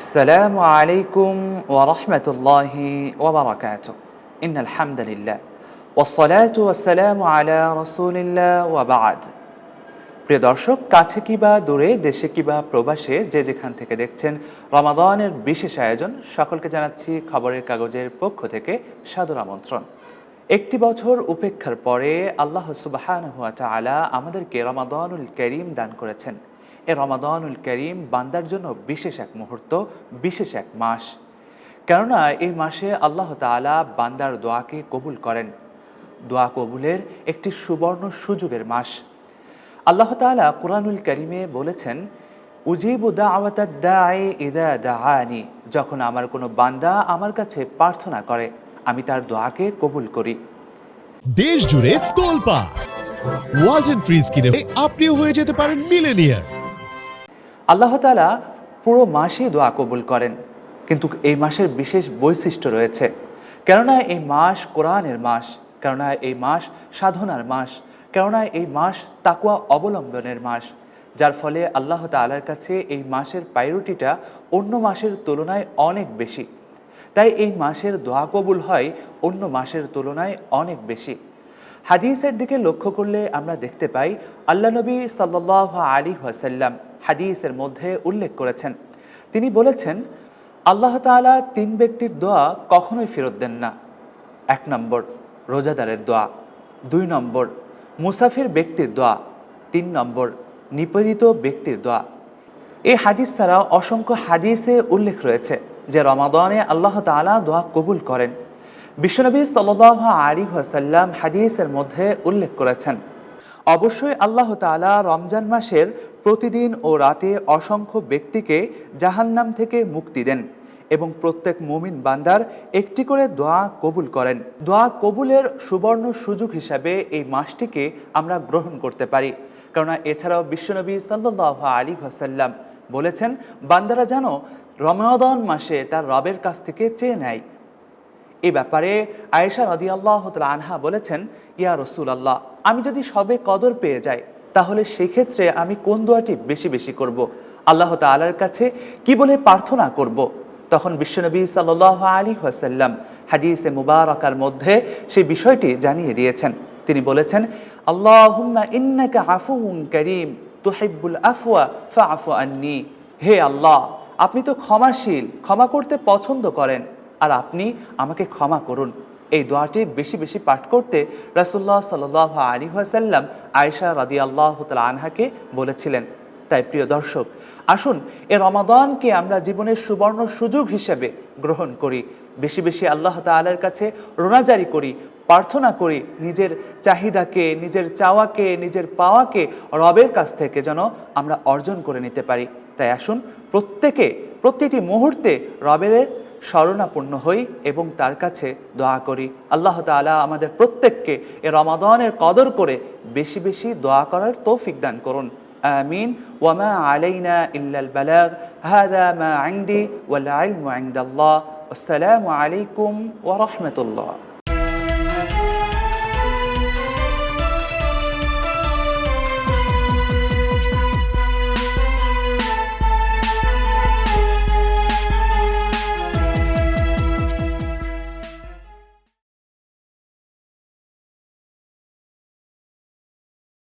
السلام عليكم ورحمة الله وبركاته إن الحمد لله والصلاة والسلام على رسول الله وبعد প্রিয় দর্শক কাছে কিবা দূরে দেশে কিবা প্রবাসে যে যেখান থেকে দেখছেন রমাদানের বিশেষ আয়োজন সকলকে জানাচ্ছি খবরের কাগজের পক্ষ থেকে সাদর আমন্ত্রণ একটি বছর উপেক্ষার পরে আল্লাহ সুবাহান হুয়া তালা আমাদেরকে রমাদানুল করিম দান করেছেন এ রমাদানুল করিম বান্দার জন্য বিশেষ এক মুহূর্ত, বিশেষ এক মাস। কেননা এই মাসে আল্লাহ তাআলা বান্দার দোয়াকে কবুল করেন। দোয়া কবুলের একটি সুবর্ণ সুযোগের মাস। আল্লাহ তাআলা কোরআনুল করিমে বলেছেন, উজিবু দাওয়াতাদ দাঈ ইদা দাআনি যখন আমার কোনো বান্দা আমার কাছে প্রার্থনা করে, আমি তার দোয়াকে কবুল করি। দেশ জুড়ে তোলপা ওয়ালটন ফ্রিজ কিনে আপনিও হয়ে যেতে পারেন মিলেনিয়ার। আল্লাহ তাআলা পুরো মাসই দোয়া কবুল করেন, কিন্তু এই মাসের বিশেষ বৈশিষ্ট্য রয়েছে। কেননা এই মাস কোরআনের মাস, কেননা এই মাস সাধনার মাস, কেননা এই মাস তাকুয়া অবলম্বনের মাস, যার ফলে আল্লাহ তাআলার কাছে এই মাসের প্রায়োরিটিটা অন্য মাসের তুলনায় অনেক বেশি। তাই এই মাসের দোয়া কবুল হয় অন্য মাসের তুলনায় অনেক বেশি। হাদিসের দিকে লক্ষ্য করলে আমরা দেখতে পাই, আল্লাহ নবী সাল্লাহ আলী ওয়াসাল্লাম হাদিসের মধ্যে উল্লেখ করেছেন। তিনি বলেছেন, আল্লাহ তাআলা তিন ব্যক্তির দোয়া কখনোই ফেরত দেন না। এক নম্বর, রোজাদারের দোয়া। দুই নম্বর, মুসাফির ব্যক্তির দোয়া। তিন নম্বর, নিপীড়িত ব্যক্তির দোয়া। এই হাদিস ছাড়া অসংখ্য হাদিসে উল্লেখ রয়েছে যে রমাদানে আল্লাহ তাআলা দোয়া কবুল করেন। বিশ্বনবী সাল্লাহ আলী ওয়াসাল্লাম হাদিসের মধ্যে উল্লেখ করেছেন। অবশ্যই আল্লাহ তাআলা রমজান মাসের প্রতিদিন ও রাতে অসংখ্য ব্যক্তিকে জাহান্নাম থেকে মুক্তি দেন এবং প্রত্যেক মুমিন বান্দার একটি করে দোয়া কবুল করেন। দোয়া কবুলের সুবর্ণ সুযোগ হিসাবে এই মাসটিকে আমরা গ্রহণ করতে পারি। কেননা এছাড়াও বিশ্বনবী সাল্লাহ আলী ওয়াসাল্লাম বলেছেন, বান্দারা যেন রমাদন মাসে তার রবের কাছ থেকে চেয়ে নেয় এ ব্যাপারে আয়েশা রদি আল্লাহ আনহা বলেছেন, ইয়া রসুল আল্লাহ আমি যদি সবে কদর পেয়ে যাই, তাহলে সেক্ষেত্রে আমি কোন দোয়াটি বেশি বেশি করব। আল্লাহ তালার কাছে কি বলে প্রার্থনা করব। তখন বিশ্বনবী সাল আলী ওয়াসাল্লাম হাদিসে মুবারকার মধ্যে সেই বিষয়টি জানিয়ে দিয়েছেন তিনি বলেছেন, আল্লাহুম্মা ইন্নাকা হে আল্লাহ, আপনি তো ক্ষমাশীল, ক্ষমা করতে পছন্দ করেন আর আপনি আমাকে ক্ষমা করুন। এই দোয়াটি বেশি বেশি পাঠ করতে রাসুল্লাহ সাল আলী সাল্লাম আয়সা রাদি আল্লাহ আনহাকে বলেছিলেন। তাই প্রিয় দর্শক, আসুন এ রমাদানকে আমরা জীবনের সুবর্ণ সুযোগ হিসেবে গ্রহণ করি। বেশি বেশি আল্লাহ তালার কাছে রোনাজারি করি, প্রার্থনা করি, নিজের চাহিদাকে, নিজের চাওয়াকে, নিজের পাওয়াকে রবের কাছ থেকে যেন আমরা অর্জন করে নিতে পারি। তাই আসুন প্রত্যেকে প্রতিটি মুহূর্তে রবের শরণাপন্ন হই এবং তার কাছে দোয়া করি আল্লাহ তালা আমাদের প্রত্যেককে এ রমাদানের কদর করে বেশি বেশি দোয়া করার তৌফিক দান করুন آمين وما علينا إلا البلاغ هذا ما عندي والعلم عند الله والسلام عليكم ورحمة الله